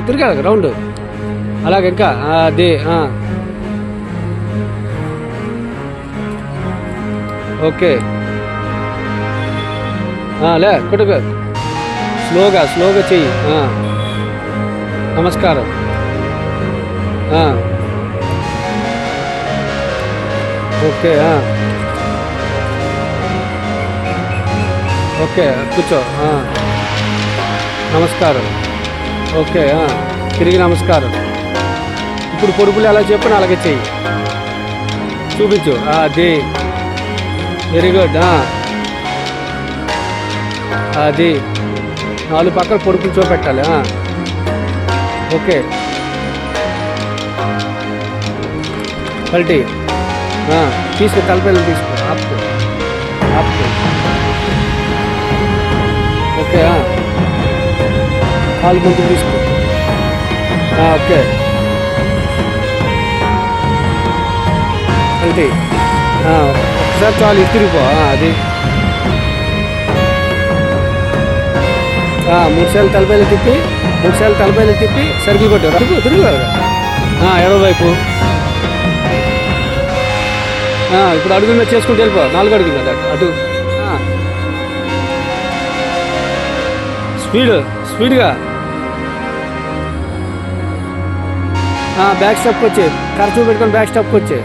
తిరిగా ground round. అలాగే ఇంకా ఆ, అది ఆ. ఓకే. లే కుటుంబ స్లోగా స్లోగా చెయ్యి. ఆ. నమస్కారం. ఆ. ఓకే ఓకే కూర్చో. నమస్కారం. ఓకే తిరిగి నమస్కారం. ఇప్పుడు పొడుపులు ఎలా చెప్పిన అలాగే చెయ్యి. చూపించు. అది. వెరీ గుడ్ అది. నాలుగు పక్కల పొడుపులు చూపెట్టాలి ఓకే. పల్టీ. తీసుకో తలపల్లి తీసుకో. ఆపు. ఆపు. ఓకే ఆల్ కాలు ముందు తీసుకో ఓకే అంతే ఒకసారి చాలు ఇస్తిరిపో అది ఆ, మూడు సార్లు తలపైన తిప్పి మూడు సార్లు తలపైన తిప్పి సర్కిల్ కొట్టారు తిరుగు తిరుగు ఎడవ వైపు ఇప్పుడు అడుగుల మీద చేసుకుంటూ వెళ్ళిపో. నాలుగు అడుగుల మీద అటు స్పీడ్ స్పీడ్గా ব্যাক স্টপ করছে। কারচুপ বেটকন ব্যাক স্টপ করছে।